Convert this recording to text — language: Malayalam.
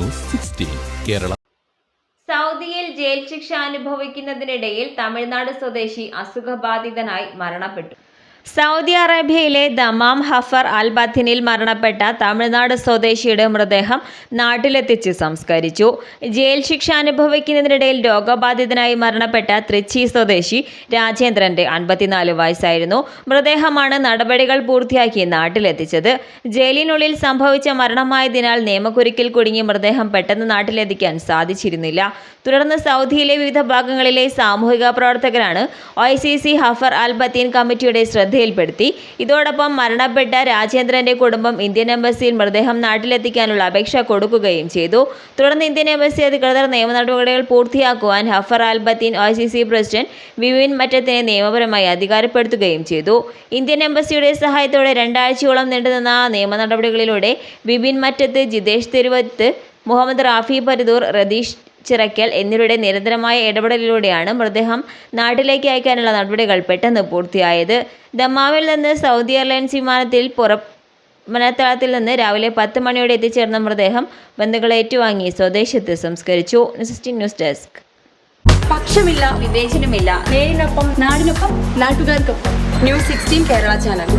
ന്യൂസ് കേരള. സൗദിയിൽ ജയിൽ ശിക്ഷ അനുഭവിക്കുന്നതിനിടയിൽ തമിഴ്നാട് സ്വദേശി അസുഖബാധിതനായി മരണപ്പെട്ടു. സൗദി അറേബ്യയിലെ ദമാം ഹഫർ അൽ ബഥിനിൽ മരണപ്പെട്ട തമിഴ്നാട് സ്വദേശിയുടെ മൃതദേഹം നാട്ടിലെത്തിച്ച് സംസ്കരിച്ചു. ജയിൽ ശിക്ഷ അനുഭവിക്കുന്നതിനിടയിൽ രോഗബാധിതനായി മരണപ്പെട്ട തൃച്ചി സ്വദേശി രാജേന്ദ്രന്റെ അൻപത്തിനാല് വയസ്സായിരുന്നു. മൃതദേഹമാണ് നടപടികൾ പൂർത്തിയാക്കി നാട്ടിലെത്തിച്ചത്. ജയിലിനുള്ളിൽ സംഭവിച്ച മരണമായതിനാൽ നിയമക്കുരുക്കിൽ കുടുങ്ങി മൃതദേഹം പെട്ടെന്ന് നാട്ടിലെത്തിക്കാൻ സാധിച്ചിരുന്നില്ല. തുടർന്ന് സൗദിയിലെ വിവിധ ഭാഗങ്ങളിലെ സാമൂഹിക പ്രവർത്തകരാണ് സി ഹഫർ അൽ ബത്തീൻ കമ്മിറ്റിയുടെ ശ്രദ്ധയിൽപ്പെടുത്തി. ഇതോടൊപ്പം മരണപ്പെട്ട രാജേന്ദ്രന്റെ കുടുംബം ഇന്ത്യൻ എംബസിയിൽ മൃതദേഹം നാട്ടിലെത്തിക്കാനുള്ള അപേക്ഷ കൊടുക്കുകയും ചെയ്തു. തുടർന്ന് ഇന്ത്യൻ എംബസി അധികൃതർ നിയമ നടപടികൾ പൂർത്തിയാക്കുവാൻ Hafar Albatin O C C president Vivin മറ്റത്തിനെ നിയമപരമായി അധികാരപ്പെടുത്തുകയും ചെയ്തു. ഇന്ത്യൻ എംബസിയുടെ സഹായത്തോടെ രണ്ടാഴ്ചയോളം നീണ്ടുനിന്ന നിയമ നടപടികളിലൂടെ വിപിൻ മറ്റത്ത് ജിതേഷ് തിരുവത്ത് മുഹമ്മദ് റാഫി പരിദൂർ റതീഷ് ചിറക്കൽ എന്നിവരുടെ നിരന്തരമായ ഇടപെടലിലൂടെയാണ് മൃതദേഹം നാട്ടിലേക്ക് അയക്കാനുള്ള നടപടികൾ പെട്ടെന്ന് പൂർത്തിയായത്. ദമാമിൽ നിന്ന് സൗദി എയർലൈൻസ് വിമാനത്തിൽ പുറ വിമാനത്താവളത്തിൽ നിന്ന് രാവിലെ പത്ത് മണിയോടെ എത്തിച്ചേർന്ന മൃതദേഹം ബന്ധുക്കളെ ഏറ്റുവാങ്ങി സ്വദേശത്ത് സംസ്കരിച്ചു. News desk. പക്ഷമില്ല വിവേചനമില്ല. നേരിനൊപ്പം നാടിനൊപ്പം നാട്ടുകാർക്കൊപ്പം. News sixteen Kerala channel.